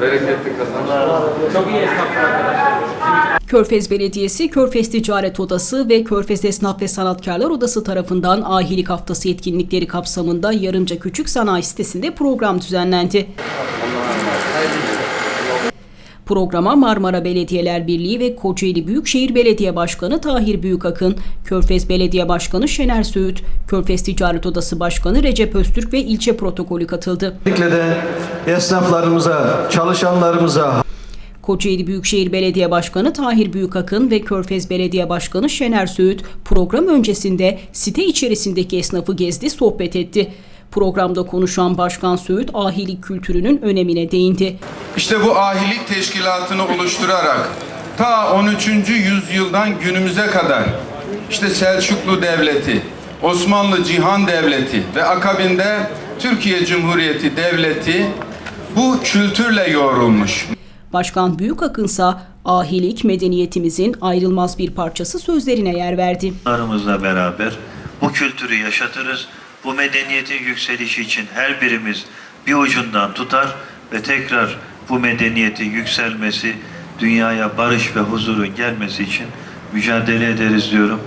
Bereketli kazanç. Çok iyi esnaflar arkadaşlar. Körfez Belediyesi, Körfez Ticaret Odası ve Körfez Esnaf ve Sanatkarlar Odası tarafından Ahilik Haftası etkinlikleri kapsamında Yarımca Küçük Sanayi sitesinde program düzenlendi. Programa Marmara Belediyeler Birliği ve Kocaeli Büyükşehir Belediye Başkanı Tahir Büyükakın, Körfez Belediye Başkanı Şener Söğüt, Körfez Ticaret Odası Başkanı Recep Öztürk ve ilçe protokolü katıldı. Özellikle de esnaflarımıza, çalışanlarımıza, Kocaeli Büyükşehir Belediye Başkanı Tahir Büyükakın ve Körfez Belediye Başkanı Şener Söğüt program öncesinde site içerisindeki esnafı gezdi, sohbet etti. Programda konuşan Başkan Söğüt ahilik kültürünün önemine değindi. İşte bu ahilik teşkilatını oluşturarak ta 13. yüzyıldan günümüze kadar işte Selçuklu Devleti, Osmanlı Cihan Devleti ve akabinde Türkiye Cumhuriyeti Devleti bu kültürle yoğrulmuş. Başkan Büyükakınsa ahilik medeniyetimizin ayrılmaz bir parçası sözlerine yer verdi. Larımızla beraber bu kültürü yaşatırız. Bu medeniyetin yükselişi için her birimiz bir ucundan tutar ve tekrar bu medeniyetin yükselmesi, dünyaya barış ve huzurun gelmesi için mücadele ederiz diyorum.